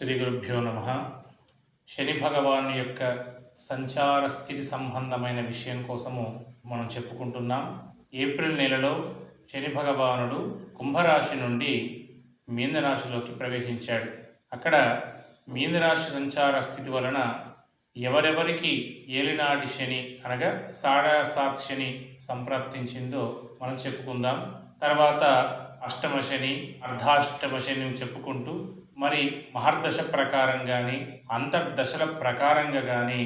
శ్రీ గురుభ్యో నమ. శని భగవాను యొక్క సంచార స్థితి సంబంధమైన విషయం కోసము మనం చెప్పుకుంటున్నాం. ఏప్రిల్ నెలలో శని భగవానుడు కుంభరాశి నుండి మీనరాశిలోకి ప్రవేశించాడు. అక్కడ మీనరాశి సంచార స్థితి వలన ఎవరెవరికి ఏలినాటి శని అనగా సాడా సాత్ శని సంప్రాప్తించిందో మనం చెప్పుకుందాం. తర్వాత అష్టమ శని అర్ధాష్టమ శని చెప్పుకుంటూ మరి మహర్దశ ప్రకారం కానీ అంతర్దశల ప్రకారంగా కానీ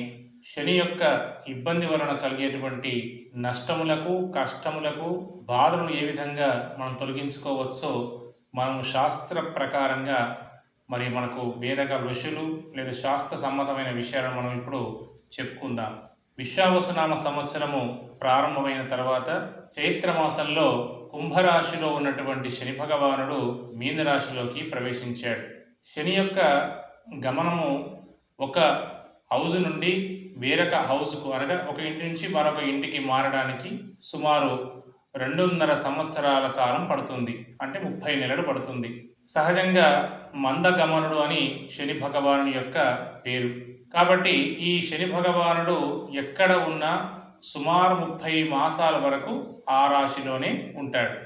శని యొక్క ఇబ్బంది వలన కలిగేటువంటి నష్టములకు కష్టములకు బాధలను ఏ విధంగా మనం తొలగించుకోవచ్చో మనం శాస్త్ర ప్రకారంగా మరి మనకు వేదక ఋషులు లేదా శాస్త్ర సమ్మతమైన విషయాలను మనం ఇప్పుడు చెప్పుకుందాం. విశ్వావసునామ సంవత్సరము ప్రారంభమైన తర్వాత చైత్ర మాసంలో కుంభరాశిలో ఉన్నటువంటి శని భగవానుడు మీనరాశిలోకి ప్రవేశించాడు. శని యొక్క గమనము ఒక హౌస్ నుండి వేరొక హౌస్కు అనగా ఒక ఇంటి నుంచి మరొక ఇంటికి మారడానికి సుమారు రెండున్నర సంవత్సరాల కాలం పడుతుంది. అంటే ముప్పై నెలలు పడుతుంది. సహజంగా మందగమనుడు అని శని భగవానుని యొక్క పేరు. కాబట్టి ఈ శని భగవానుడు ఎక్కడ ఉన్నా సుమారు ముప్పై మాసాల వరకు ఆ రాశిలోనే ఉంటాడు.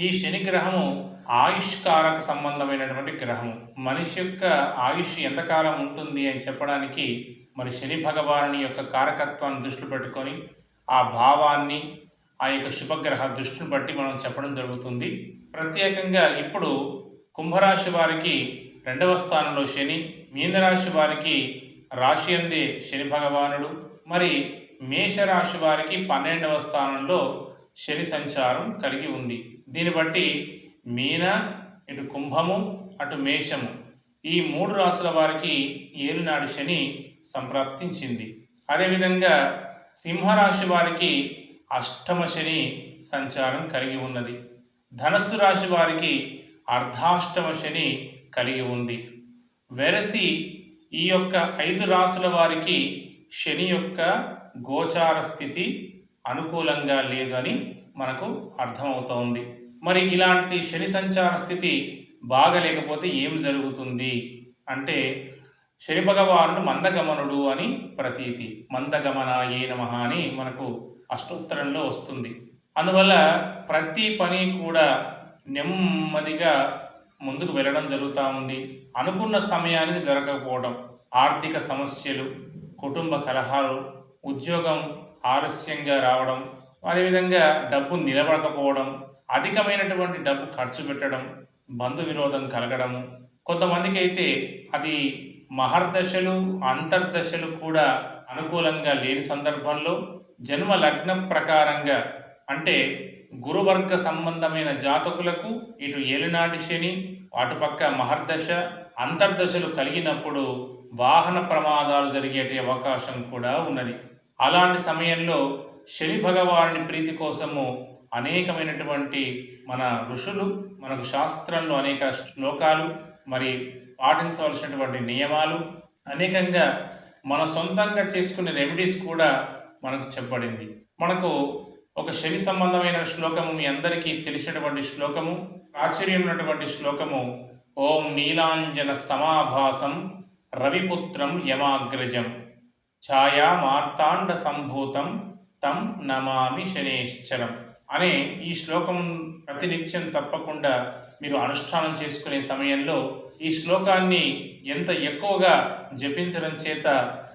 ఈ శని గ్రహము ఆయుష్కారక సంబంధమైనటువంటి గ్రహము. మనిషి యొక్క ఆయుష్ ఎంతకాలం ఉంటుంది అని చెప్పడానికి మరి శని భగవానుని యొక్క కారకత్వాన్ని దృష్టిలో పెట్టుకొని ఆ భావాన్ని ఆ యొక్క శుభగ్రహ దృష్టిని బట్టి మనం చెప్పడం జరుగుతుంది. ప్రత్యేకంగా ఇప్పుడు కుంభరాశి వారికి రెండవ స్థానంలో శని మీనరాశి వారికి రాశి అందే శని భగవానుడు మరి మేషరాశి వారికి పన్నెండవ స్థానంలో శని సంచారం కలిగి ఉంది. దీన్ని బట్టి మీన ఇటు కుంభము అటు మేషము. ఈ మూడు రాసుల వారికి ఏలునాడు శని సంప్రాప్తించింది. అదేవిధంగా సింహరాశి వారికి అష్టమ శని సంచారం కలిగి ఉన్నది. ధనస్సు రాశి వారికి అర్ధాష్టమ శని కలిగి ఉంది. వెరసి ఈ యొక్క ఐదు రాసుల వారికి శని యొక్క గోచార స్థితి అనుకూలంగా లేదని మనకు అర్థమవుతోంది. మరి ఇలాంటి శని సంచార స్థితి బాగలేకపోతే ఏం జరుగుతుంది? అంటే శని భగవానుడు మందగమనుడు అని ప్రతీతి. మందగమనాయే నమ అని మనకు అష్టోత్తరంలో వస్తుంది. అందువల్ల ప్రతి పని కూడా నెమ్మదిగా ముందుకు వెళ్ళడం జరుగుతూ ఉంది. అనుకున్న సమయానికి జరగకపోవడం ఆర్థిక సమస్యలు కుటుంబ కలహాలు ఉద్యోగం ఆలస్యంగా రావడం అదేవిధంగా డబ్బు నిలబడకపోవడం అధికమైనటువంటి డబ్బు ఖర్చు పెట్టడం బంధు విరోధం కలగడము కొంతమందికి అయితే అది మహర్దశలు అంతర్దశలు కూడా అనుకూలంగా లేని సందర్భంలో జన్మ లగ్న ప్రకారంగా అంటే గురువర్గ సంబంధమైన జాతకులకు ఇటు ఏలినాటి శని అటుపక్క మహర్దశ అంతర్దశలు కలిగినప్పుడు వాహన ప్రమాదాలు జరిగేటి అవకాశం కూడా ఉన్నది. అలాంటి సమయంలో శని భగవానుని ప్రీతి కోసము అనేకమైనటువంటి మన ఋషులు మనకు శాస్త్రంలో అనేక శ్లోకాలు మరి పాటించవలసినటువంటి నియమాలు అనేకంగా మన సొంతంగా చేసుకునే రెమెడీస్ కూడా మనకు చెప్పబడింది. మనకు ఒక శని సంబంధమైన శ్లోకము మీ అందరికీ తెలిసినటువంటి శ్లోకము ప్రాచుర్యం ఉన్నటువంటి శ్లోకము ఓం నీలాంజన సమాభాసం రవిపుత్రం యమాగ్రజం ఛాయా మార్తాండ సంభూతం తం నమామి శనేశ్చరం అనే ఈ శ్లోకం ప్రతినిత్యం తప్పకుండా మీరు అనుష్ఠానం చేసుకునే సమయంలో ఈ శ్లోకాన్ని ఎంత ఎక్కువగా జపించడం చేత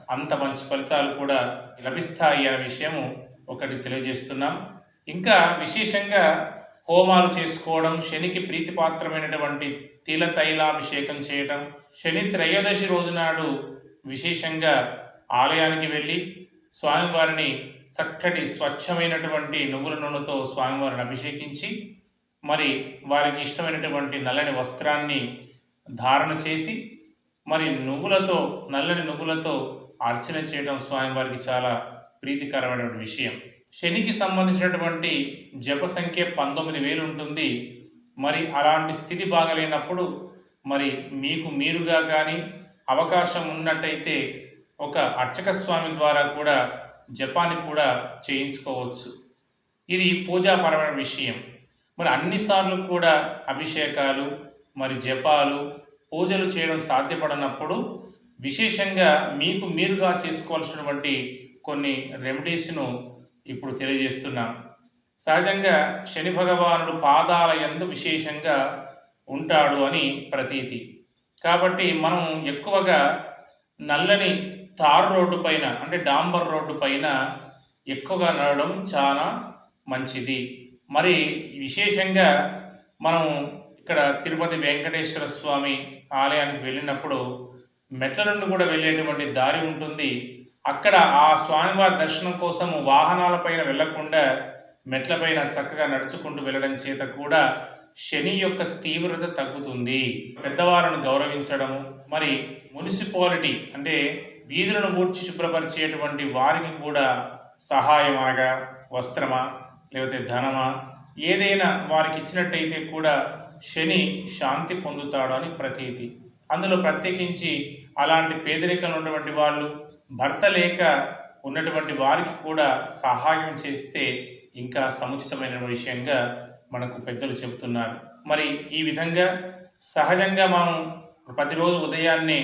అంత మంచి ఫలితాలు కూడా లభిస్తాయి అనే విషయము ఒకటి తెలియజేస్తున్నాం. ఇంకా విశేషంగా హోమాలు చేసుకోవడం శనికి ప్రీతిపాత్రమైనటువంటి తిల తైలాభిషేకం చేయటం శని త్రయోదశి రోజు నాడు విశేషంగా ఆలయానికి వెళ్ళి స్వామివారిని చక్కటి స్వచ్ఛమైనటువంటి నువ్వుల నూనెతో స్వామివారిని అభిషేకించి మరి వారికి ఇష్టమైనటువంటి నల్లని వస్త్రాన్ని ధారణ చేసి మరి నువ్వులతో నల్లని నువ్వులతో అర్చన చేయడం స్వామివారికి చాలా ప్రీతికరమైనటువంటి విషయం. శనికి సంబంధించినటువంటి జప సంఖ్య పంతొమ్మిది వేలు ఉంటుంది. మరి అలాంటి స్థితి బాగలేనప్పుడు మరి మీకు మీరుగా కానీ అవకాశం ఉన్నట్టయితే ఒక అర్చక స్వామి ద్వారా కూడా జపాన్ని కూడా చేయించుకోవచ్చు. ఇది పూజాపరమైన విషయం. మరి అన్నిసార్లు కూడా అభిషేకాలు మరి జపాలు పూజలు చేయడం సాధ్యపడనప్పుడు విశేషంగా మీకు మీరుగా చేసుకోవాల్సినటువంటి కొన్ని రెమెడీస్ను ఇప్పుడు తెలియజేస్తున్నాం. సహజంగా శని భగవానుడు పాదాల ఎందు విశేషంగా ఉంటాడు అని ప్రతీతి. కాబట్టి మనం ఎక్కువగా నల్లని తార్ రోడ్డు పైన అంటే డాంబర్ రోడ్డు పైన ఎక్కువగా నడవడం చాలా మంచిది. మరి విశేషంగా మనం ఇక్కడ తిరుపతి వెంకటేశ్వర స్వామి ఆలయానికి వెళ్ళినప్పుడు మెట్ల నుండి కూడా వెళ్ళేటువంటి దారి ఉంటుంది. అక్కడ ఆ స్వామివారి దర్శనం కోసం వాహనాలపైన వెళ్ళకుండా మెట్లపైన చక్కగా నడుచుకుంటూ వెళ్ళడం చేత కూడా శని యొక్క తీవ్రత తగ్గుతుంది. పెద్దవారిని గౌరవించడము మరి మున్సిపాలిటీ అంటే వీధులను ఊడ్చి శుభ్రపరిచేటువంటి వారికి కూడా సహాయం అనగా వస్త్రమా లేకపోతే ధనమా ఏదైనా వారికి ఇచ్చినట్టయితే కూడా శని శాంతి పొందుతాడు అని ప్రతీతి. అందులో ప్రత్యేకించి అలాంటి పేదరికంలో ఉన్నటువంటి వాళ్ళు భర్త లేక ఉన్నటువంటి వారికి కూడా సహాయం చేస్తే ఇంకా సముచితమైన విషయంగా మనకు పెద్దలు చెబుతున్నారు. మరి ఈ విధంగా సహజంగా మనం ప్రతిరోజు ఉదయాన్నే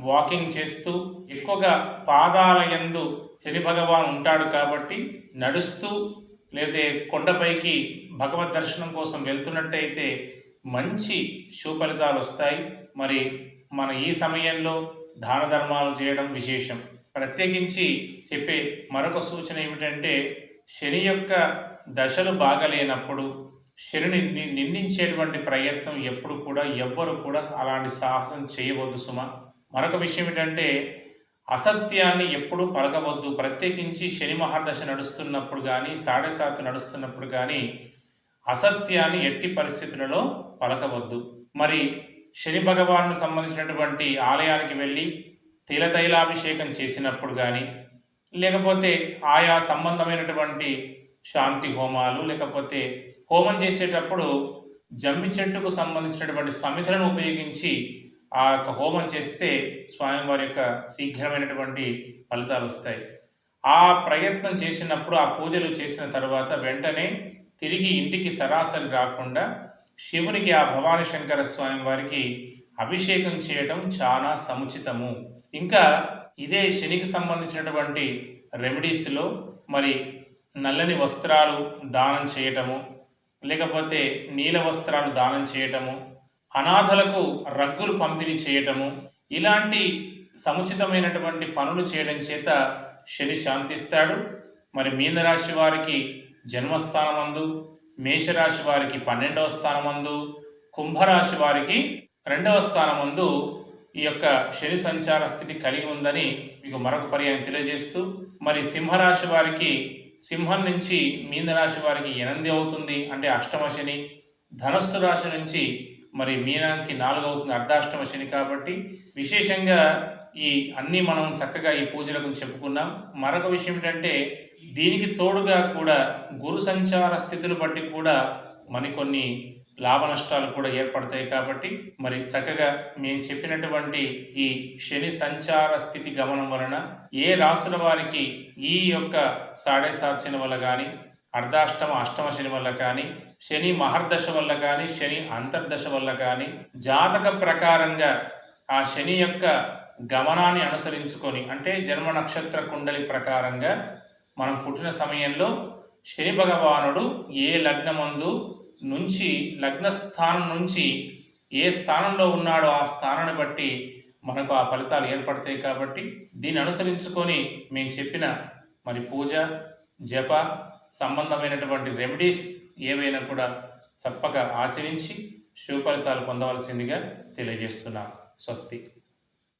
వాకింగ్ చేస్తూ ఎక్కువగా పాదాల యందు శని భగవాన్ ఉంటాడు కాబట్టి నడుస్తూ లేదా కొండపైకి భగవద్ దర్శనం కోసం వెళ్తున్నట్టయితే మంచి సుఫలితాలు వస్తాయి. మరి మన ఈ సమయంలో దాన ధర్మాలు చేయడం విశేషం. ప్రత్యేకించి చెప్పే మరొక సూచన ఏమిటంటే శని యొక్క దశలు బాగలేనప్పుడు శనిని నిందించేటువంటి ప్రయత్నం ఎప్పుడు కూడా ఎవ్వరు కూడా అలాంటి సాహసం చేయవద్దు సుమ. మరొక విషయం ఏంటంటే అసత్యాన్ని ఎప్పుడు పలకవద్దు. ప్రత్యేకించి శని మహాదశ నడుస్తున్నప్పుడు కానీ సాడే సాతు నడుస్తున్నప్పుడు కానీ అసత్యాన్ని ఎట్టి పరిస్థితులలో పలకవద్దు. మరి శని భగవాను సంబంధించినటువంటి ఆలయానికి వెళ్ళి తైలతైలాభిషేకం చేసినప్పుడు కానీ లేకపోతే ఆయా సంబంధమైనటువంటి శాంతి హోమాలు లేకపోతే హోమం చేసేటప్పుడు జమ్మి చెట్టుకు సంబంధించినటువంటి సమిధులను ఉపయోగించి ఆ యొక్క హోమం చేస్తే స్వామివారి యొక్క శీఘ్రమైనటువంటి ఫలితాలు వస్తాయి. ఆ ప్రయత్నం చేసినప్పుడు ఆ పూజలు చేసిన తర్వాత వెంటనే తిరిగి ఇంటికి సరాసరి రాకుండా శివునికి ఆ భవానీ శంకర స్వామి వారికి అభిషేకం చేయటం చాలా సముచితము. ఇంకా ఇదే శనికి సంబంధించినటువంటి రెమెడీస్లో మరి నల్లని వస్త్రాలు దానం చేయటము లేకపోతే నీల వస్త్రాలు దానం చేయటము అనాథలకు రగ్గులు పంపిణీ చేయటము ఇలాంటి సముచితమైనటువంటి పనులు చేయడం చేత శని శాంతిస్తాడు. మరి మీనరాశి వారికి జన్మస్థానమందు మేషరాశి వారికి పన్నెండవ స్థానమందు కుంభరాశి వారికి రెండవ స్థానమందు ఈ యొక్క శని సంచార స్థితి కలిగి ఉందని మీకు మరొక పర్యాయం తెలియజేస్తూ మరి సింహరాశి వారికి సింహం నుంచి మీనరాశి వారికి ఎనిమిది అవుతుంది అంటే అష్టమ శని ధనస్సు రాశి నుంచి మరి మీనానికి నాలుగు అవుతుంది అర్ధాష్టమ శని కాబట్టి విశేషంగా ఈ అన్నీ మనం చక్కగా ఈ పూజల గురించి చెప్పుకున్నాం. మరొక విషయం ఏంటంటే దీనికి తోడుగా కూడా గురు సంచార స్థితిని బట్టి కూడా మరికొన్ని లాభ నష్టాలు కూడా ఏర్పడతాయి కాబట్టి మరి చక్కగా మేము చెప్పినటువంటి ఈ శని సంచార స్థితి గమనం వలన ఏ రాసుల వారికి ఈ యొక్క సాడే సాధ్యం వల్ల కానీ అర్ధాష్టమ అష్టమ శని వల్ల కానీ శని మహర్దశ వల్ల కానీ శని అంతర్దశ వల్ల కానీ జాతక ప్రకారంగా ఆ శని యొక్క గమనాన్ని అనుసరించుకొని అంటే జన్మ నక్షత్ర కుండలి ప్రకారంగా మనం పుట్టిన సమయంలో శని భగవానుడు ఏ లగ్నమందు నుంచి లగ్న స్థానం నుంచి ఏ స్థానంలో ఉన్నాడో ఆ స్థానాన్ని బట్టి మనకు ఆ ఫలితాలు ఏర్పడతాయి కాబట్టి దీన్ని అనుసరించుకొని మేము చెప్పిన మరి పూజ జప సంబంధమైనటువంటి రెమెడీస్ ఏవైనా కూడా తప్పక ఆచరించి శుభ ఫలితాలు పొందవలసిందిగా తెలియజేస్తున్నాను స్వస్తి.